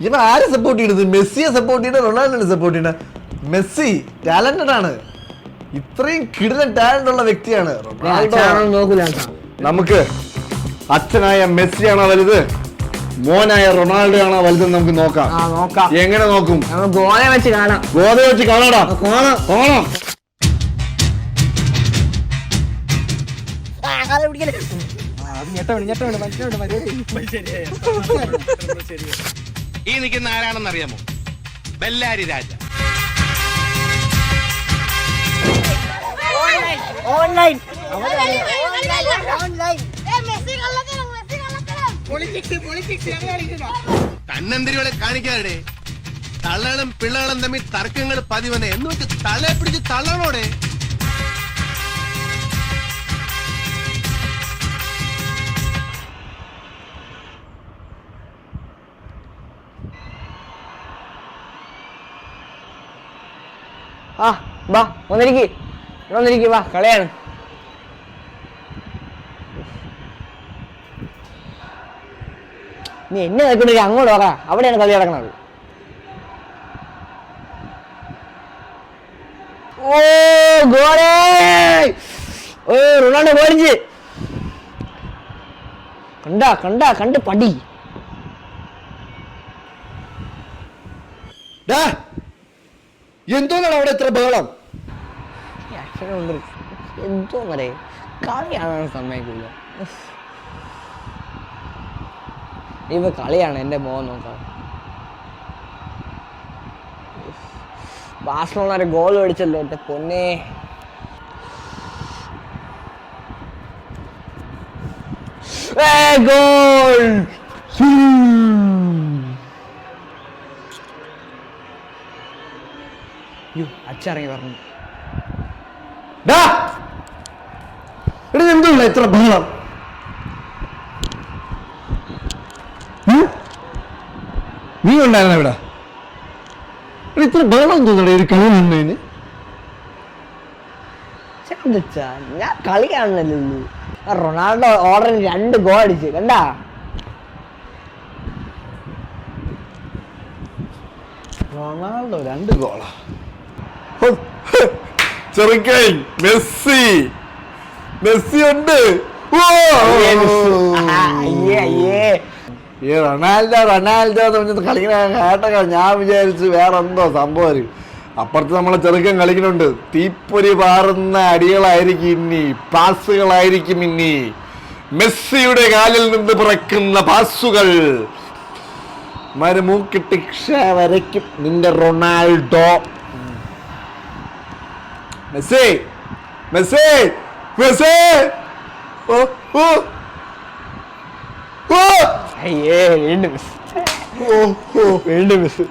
ഇവൻ ആരെ സപ്പോർട്ട് ചെയ്യുന്നത് മെസ്സിയെ സപ്പോർട്ട് ചെയ്യണ റൊണാൾഡോനെ സപ്പോർട്ട് ചെയ്യണ മെസ്സി ടാലന്റഡ് ആണ്. ഇത്രയും കിടിലൻ ടാലന്റ് ഉള്ള വ്യക്തിയാണ് നമുക്ക് അച്ഛനായ മെസ്സിയാണോ വലുത്? മോനായ റൊണാൾഡോ ആണോ വലുതെന്ന് നമുക്ക് നോക്കാം. എങ്ങനെ നോക്കും? നമുക്ക് വെച്ച് വെച്ച് കാണാം. ഞെട്ടോ വെച്ച് കാണാടാ. കാണാം. കാണാം. ഈ നിൽക്കുന്ന ആരാണെന്ന് അറിയാമോ? ബെല്ലാരി രാജ. കണ്ണന്തിരികളെ കാണിക്കാതെ തള്ളകളും പിള്ളകളും തമ്മിൽ തർക്കങ്ങൾ പതിവനെ എന്നിട്ട് വെച്ച് തള്ളയെ പിടിച്ച് തള്ളണോടെ? ആ ബാ ഒന്നിരിക്ക് ഒന്നിരിക്ക് വാ കളിയാണ്. നീ എന്നെ നോക്കണെങ്കിൽ അങ്ങോട്ട് പറ അവിടെയാണ് കളി നടക്കുന്നത്. ഓ ഗോളേ! ഓ റൊണാൾഡോ പോലിച്ച് കണ്ട കണ്ട കണ്ട് പടി. എന്തോന്നാണ് അവിടെ ഇത്ര ബഹളം? എന്തോ പറയേ. കളിയാണ് സമ്മതിക്കില്ല ഇവ കളിയാണ് എന്റെ മോൻ നോക്കാം ബാഴ്സലോണ ഗോൾ മേടിച്ചല്ലോ എന്റെ പൊന്നെ. ഗോൾ അച്ഛറങ്ങി പറഞ്ഞു. എന്തുള്ള ഇത്ര ബഹളം? നീ ഉണ്ടായിരുന്ന ഇവിടെ? ഇത്ര ബഹളം തോന്നടേ ഒരു കളി നിന്നതിന്. ഞാൻ കളി കാണുന്നല്ലോ ആ റൊണാൾഡോ ഓർഡറിന് രണ്ട് ഗോൾ അടിച്ച് കണ്ടാ? റൊണാൾഡോ രണ്ട് ഗോളാ? ചെറുക്കൈ മെസ്സി. മെസ്സി ഉണ്ട്. ഓ! അയ്യേ അയ്യേ ഈ റൊണാൾഡോ റൊണാൾഡോ എന്ന് പറഞ്ഞത് കളിക്കണ കേട്ടൊക്കെ ഞാൻ വിചാരിച്ചു വേറെ എന്തോ സംഭവം അപ്പുറത്ത് നമ്മളെ ചെറുക്കൻ കളിക്കുന്നുണ്ട്. തീപ്പൊരി പാറുന്ന അടികളായിരിക്കും ഇനി. പാസുകളായിരിക്കും ഇനി. മെസ്സിയുടെ കാലിൽ നിന്ന് പിറക്കുന്ന പാസുകൾ. മരുമൂക്കിട്ട് വരയ്ക്കും. നിന്റെ റൊണാൾഡോ. Messi Messi Messi. ഓ ഓ. ഓ. അയ്യേ വീണ്ടും മിസ്. ഓ ഓ. വീണ്ടും മിസ്.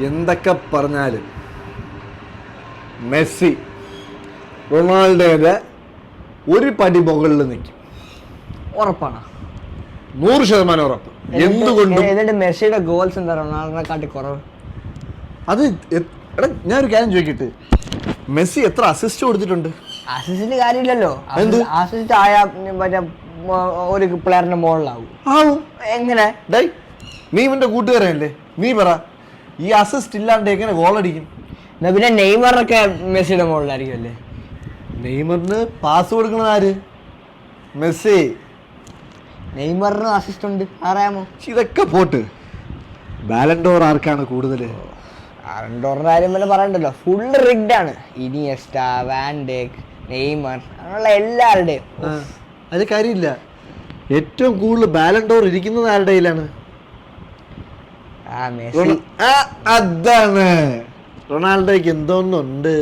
എന്തൊക്കെ പറഞ്ഞാലും മെസ്സി റൊണാൾഡോയുടെ ഒരു പടി മുകളിൽ നിൽക്കും. ഉറപ്പാണ്. നൂറ് ശതമാനം ഉറപ്പ്. എന്തുകൊണ്ടും മെസ്സിയുടെ ഗോൾസ് എന്താ? റൊണാൾഡോനെ കാട്ടി കുറവ്. അത് എടാ എടാ ഞാനൊരു കാര്യം ചോദിക്കട്ടെ? മെസ്സി എത്ര അസിസ്റ്റ് കൊടുത്തിട്ടുണ്ട്? അസിസ്റ്റിന്റെ കാര്യമില്ലല്ലോ. അസിസ്റ്റ് ആയ മറ്റേ ഒരു പ്ലെയറിന്റെ മുകളിലാവും. ആവും. എങ്ങനെ? ഡൈ നീ ഇവന്റെ കൂട്ടുകാരനല്ലേ? നീ പറ. ഈ അസിസ്റ്റ് ഇല്ലാണ്ട് എങ്ങനെ ഗോൾ അടിക്കും? എന്നാ പിന്നെ നെയ്മറൊക്കെ മെസ്സിയുടെ മുകളിലായിരിക്കും അല്ലേ? നെയ്മറിന് പാസ് കൊടുക്കണത് ആര്? മെസ്സി. നെയ്മറിനും അസിസ്റ്റ് ഉണ്ട്. അറിയാമോ പക്ഷെ ഇതൊക്കെ പോട്ട്. ബാലൻഡോർ ആർക്കാണ് കൂടുതൽ ബാലൻഡോറിന്റെ കാര്യം വല്ല പറയണ്ടല്ലോ. ഫുള്ള് റിഗ്ഡ് ആണ്. ഇനിയസ്റ്റ വാൻഡേക്ക് നെയ്മർ അങ്ങനെയുള്ള എല്ലാവരുടെയും. അത് കാര്യമില്ല. ഏറ്റവും കൂടുതൽ ബാലൻഡോർ ഇരിക്കുന്നത് ആരുടെ കയ്യിലാണ്? അതാണ്. റൊണാൾഡോയ്ക്ക് എന്തോന്നുണ്ട്?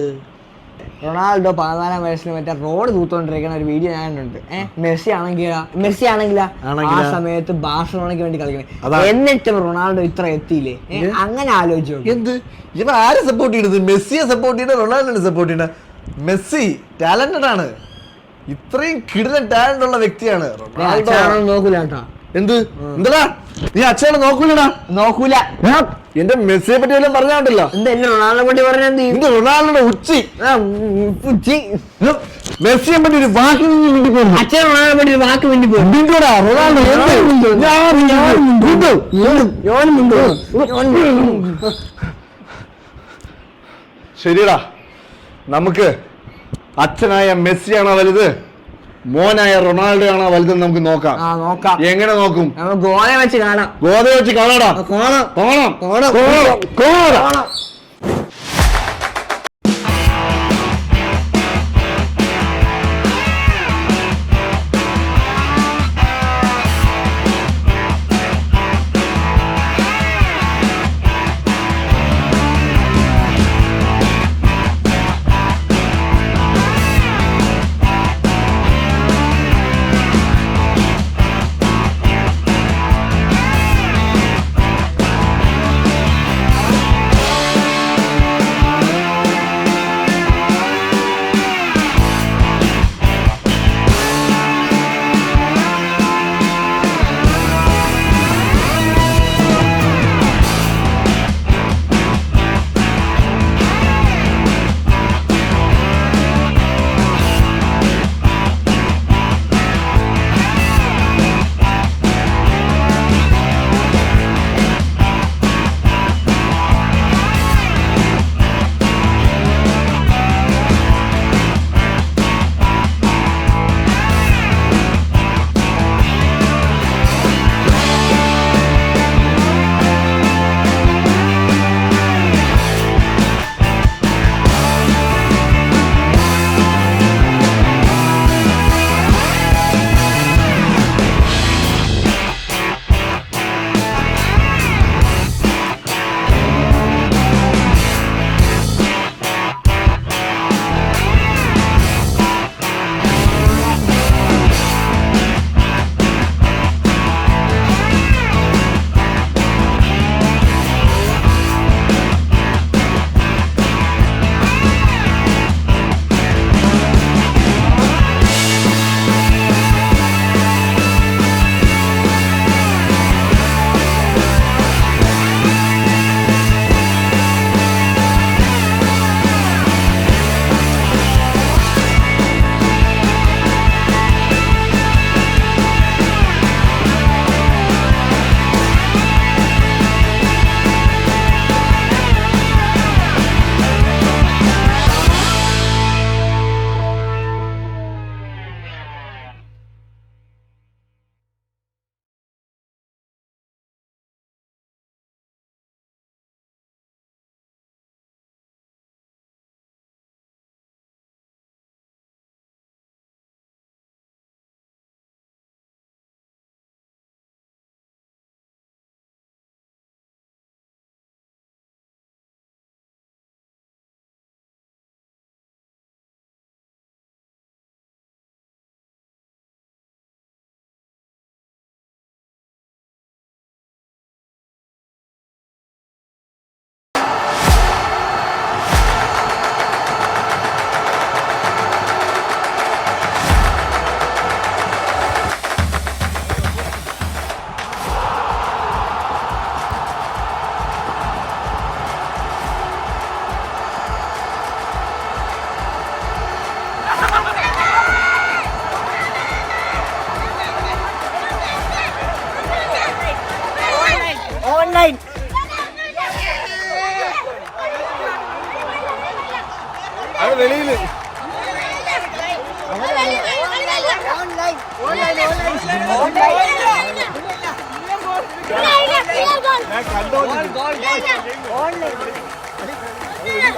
റൊണാൾഡോ പതിനാലാം വയസ്സിൽ മറ്റേ റോഡ് തൂത്തോണ്ടിരിക്കുന്ന ഒരു വീഡിയോ ഞാൻ കണ്ടിട്ടുണ്ട്. ഏഹ് മെസ്സി ആണെങ്കിൽ മെസ്സി ആണെങ്കിലാ? ആ സമയത്ത് ബാഴ്സലോണയ്ക്ക് വേണ്ടി. കളിക്കണേ. എന്നിട്ടും റൊണാൾഡോ ഇത്ര എത്തിയില്ലേ? അങ്ങനെ ആലോചിച്ചു എന്ത്? ഇവ ആരെ സപ്പോർട്ട് ചെയ്യണത്? മെസ്സിയെ സപ്പോർട്ട് ചെയ്യണ റൊണാൾഡോനെ സപ്പോർട്ട് ചെയ്യണ മെസ്സി ടാലന്റഡ് ആണ്. ഇത്രയും കിടിലൻ ടാലന്റ് ഉള്ള വ്യക്തിയാണ് റൊണാൾഡോ. നോക്കൂല എന്ത്? എന്താ നീ അച്ഛനെ നോക്കൂലടാ? നോക്കൂല. എന്റെ മെസ്സിയെ പറ്റി എല്ലാം പറഞ്ഞാണ്ടല്ലോ. എന്താ എന്നെ റൊണാൾഡോ പറ്റി പറഞ്ഞാൽ എന്റെ റൊണാൾഡോയുടെ ഉച്ചി? ഉച്ചി. മെസ്സിയെ പറ്റി ഒരു വാക്ക് വേണ്ടി പോന്നു. അച്ഛൻ റൊണാൾഡോ പറ്റി ഒരു വാക്ക് വേണ്ടി മിണ്ടൂടാ, റൊണാൾഡോ? ഞാൻ ഞാൻ മിണ്ടു. ശരിടാ നമുക്ക് അച്ഛനായ മെസ്സിയാണോ വലുത് മോനായ റൊണാൾഡോ ആണോ വലുതെന്ന് നമുക്ക് നോക്കാം. നോക്കാം. എങ്ങനെ നോക്കും? ഗോദ വെച്ച് കാണാം. ഗോദ വെച്ച് കാണാടാ. കാണാം. കാണാം. കാണാം. കാണാം.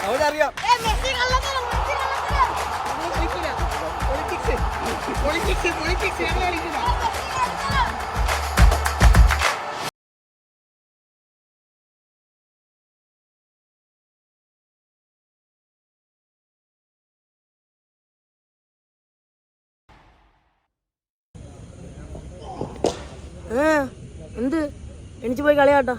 അവനറിയാം. എന്ത്? എണിച്ചു പോയി കളിയാട്ടാ.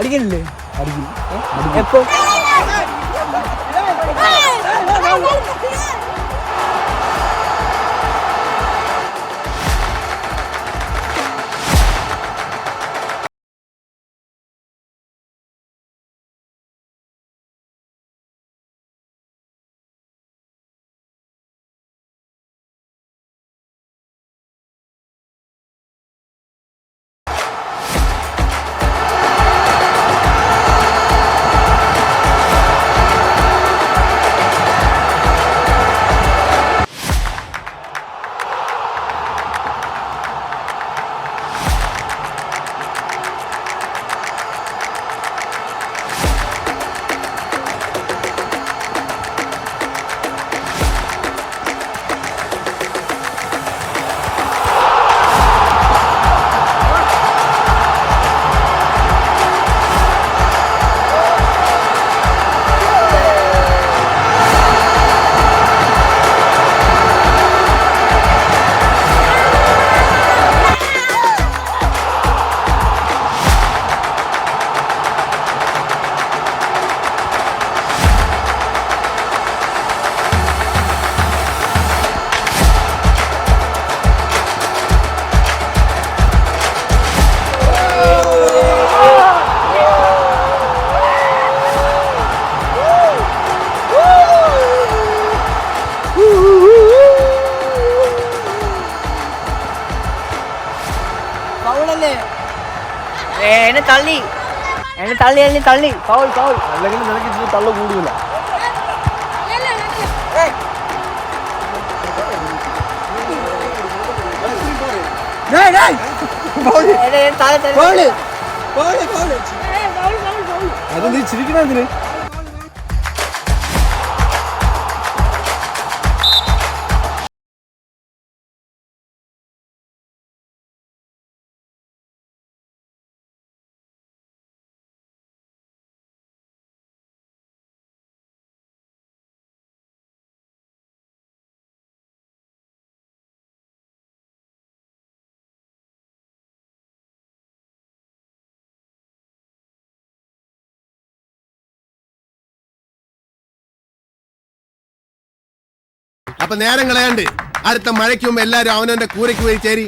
അടിക്കണില്ലേ? എപ്പോ? തള്ളി തള്ളി ഫൗൾ ഫൗൾ അല്ലെങ്കിൽ നിനക്ക് ഇച്ചിരി തള്ളു കൂടുതല. അത് നീ ചിരിക്കണ എന്തിന്? അപ്പൊ നേരം കളയാണ്ട് അടുത്ത മഴയ്ക്ക് എല്ലാരും അവനവന്റെ കൂരയ്ക്ക് പോയി ചേരി.